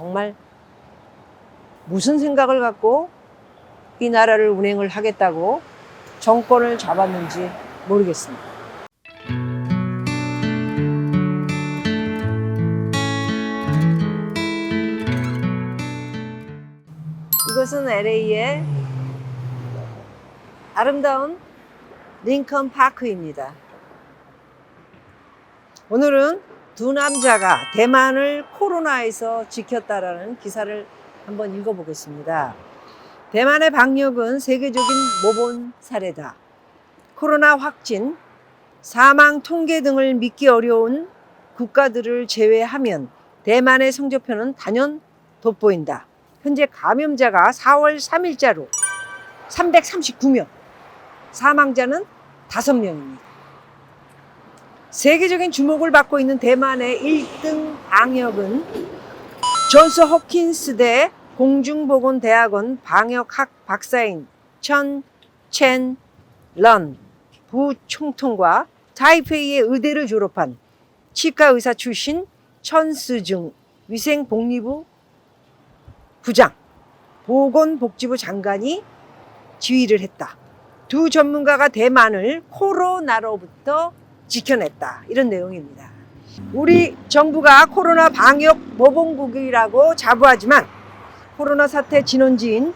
정말 무슨 생각을 갖고 이 나라를 운행을 하겠다고 정권을 잡았는지 모르겠습니다. 이것은 LA의 아름다운 링컨 파크입니다. 오늘은 두 남자가 대만을 코로나에서 지켰다라는 기사를 한번 읽어보겠습니다. 대만의 방역은 세계적인 모본 사례다. 코로나 확진, 사망 통계 등을 믿기 어려운 국가들을 제외하면 대만의 성적표는 단연 돋보인다. 현재 감염자가 4월 3일자로 339명, 사망자는 5명입니다. 세계적인 주목을 받고 있는 대만의 1등 방역은 존스 호킨스 대 공중보건대학원 방역학 박사인 천 첸 런 부총통과 타이페이의 의대를 졸업한 치과 의사 출신 천스중 위생복리부 부장 보건복지부 장관이 지휘를 했다. 두 전문가가 대만을 코로나로부터 지켜냈다. 이런 내용입니다. 우리 정부가 코로나 방역 모범국이라고 자부하지만 코로나 사태 진원지인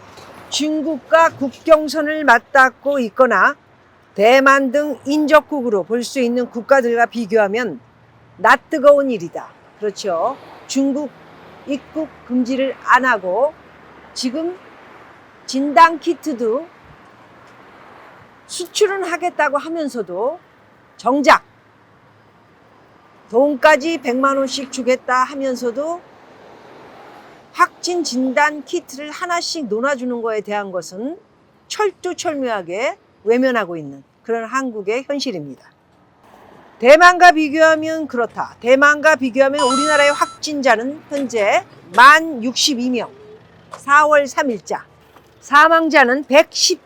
중국과 국경선을 맞닿고 있거나 대만 등 인접국으로 볼 수 있는 국가들과 비교하면 낯뜨거운 일이다. 그렇죠. 중국 입국 금지를 안 하고 지금 진단 키트도 수출은 하겠다고 하면서도 정작 돈까지 100만 원씩 주겠다 하면서도 확진 진단 키트를 하나씩 논아주는 거에 대한 것은 철두철미하게 외면하고 있는 그런 한국의 현실입니다. 대만과 비교하면 그렇다. 대만과 비교하면 우리나라의 확진자는 현재 만 62명, 4월 3일자. 사망자는 110,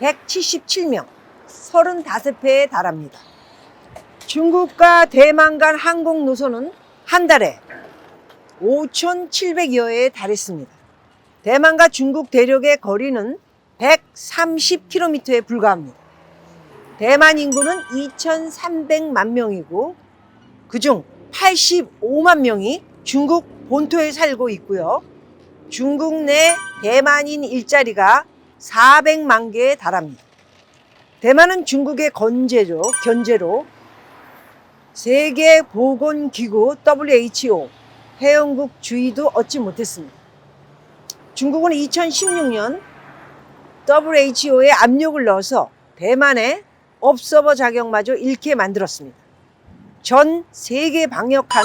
177명, 35회에 달합니다. 중국과 대만 간 항공 노선은 한 달에 5,700여회에 달했습니다. 대만과 중국 대륙의 거리는 130km에 불과합니다. 대만 인구는 2,300만 명이고 그중 85만 명이 중국 본토에 살고 있고요. 중국 내 대만인 일자리가 400만 개에 달합니다. 대만은 중국의 건재로, 견제로 세계보건기구 WHO 회원국 주의도 얻지 못했습니다. 중국은 2016년 WHO에 압력을 넣어서 대만의 업서버 자격마저 잃게 만들었습니다. 전 세계 방역한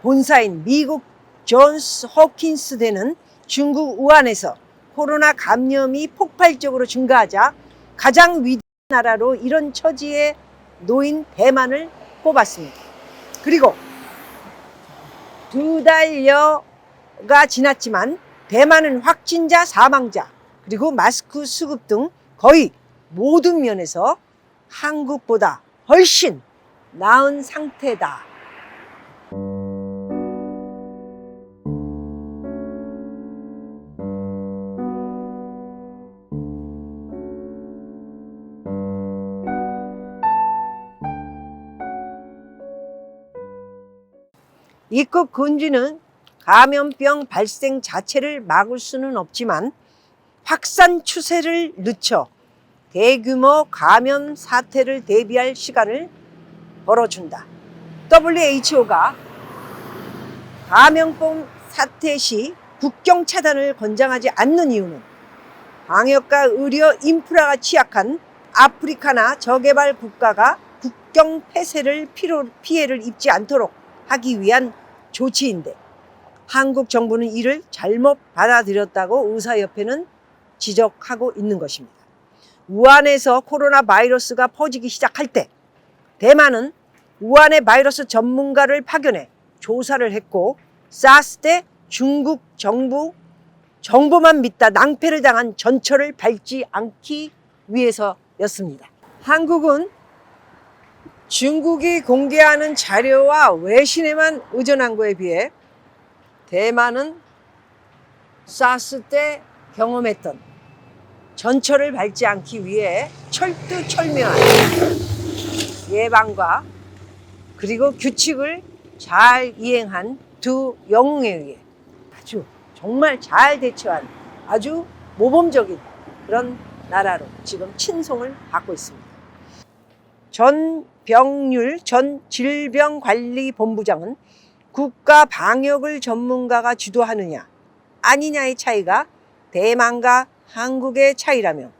본사인 미국 존스 호킨스 대는 중국 우한에서 코로나 감염이 폭발적으로 증가하자 가장 위대한 나라로 이런 처지에 놓인 대만을 뽑았습니다. 그리고 두 달여가 지났지만 대만은 확진자, 사망자, 그리고 마스크 수급 등 거의 모든 면에서 한국보다 훨씬 나은 상태다. 입국 금지는 감염병 발생 자체를 막을 수는 없지만 확산 추세를 늦춰 대규모 감염 사태를 대비할 시간을 벌어준다. WHO가 감염병 사태 시 국경 차단을 권장하지 않는 이유는 방역과 의료 인프라가 취약한 아프리카나 저개발 국가가 국경 폐쇄를 피해를 입지 않도록 하기 위한 조치인데 한국 정부는 이를 잘못 받아들였다고 의사협회는 지적하고 있는 것입니다. 우한에서 코로나 바이러스가 퍼지기 시작할 때 대만은 우한의 바이러스 전문가를 파견해 조사를 했고 사스 때 중국 정부 정보만 믿다 낭패를 당한 전철을 밟지 않기 위해서였습니다. 한국은 중국이 공개하는 자료와 외신에만 의존한 거에 비해 대만은 사스 때 경험했던 전철을 밟지 않기 위해 철두철미한 예방과 그리고 규칙을 잘 이행한 두 영웅에 의해 아주 정말 잘 대처한 아주 모범적인 그런 나라로 지금 친송을 받고 있습니다. 전 병률 전 질병관리본부장은 국가 방역을 전문가가 주도하느냐 아니냐의 차이가 대만과 한국의 차이라며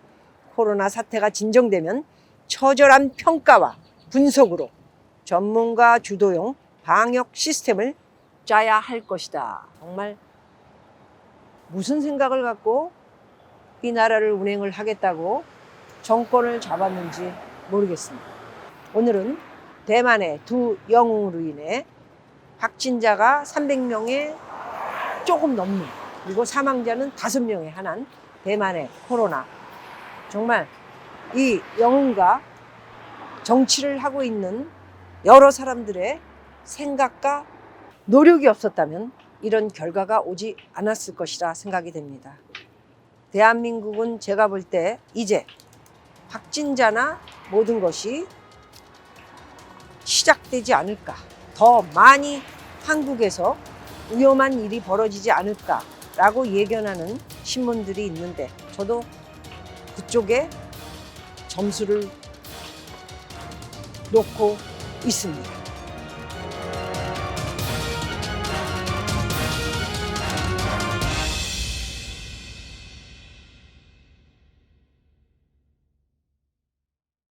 코로나 사태가 진정되면 처절한 평가와 분석으로 전문가 주도용 방역 시스템을 짜야 할 것이다. 정말 무슨 생각을 갖고 이 나라를 운행을 하겠다고 정권을 잡았는지 모르겠습니다. 오늘은 대만의 두 영웅으로 인해 확진자가 300명에 조금 넘는 그리고 사망자는 5명에 한한 대만의 코로나 정말 이 영웅과 정치를 하고 있는 여러 사람들의 생각과 노력이 없었다면 이런 결과가 오지 않았을 것이라 생각이 됩니다. 대한민국은 제가 볼 때 이제 확진자나 모든 것이 시작되지 않을까. 더 많이 한국에서 위험한 일이 벌어지지 않을까라고 예견하는 신문들이 있는데 저도 그쪽에 점수를 놓고 있습니다.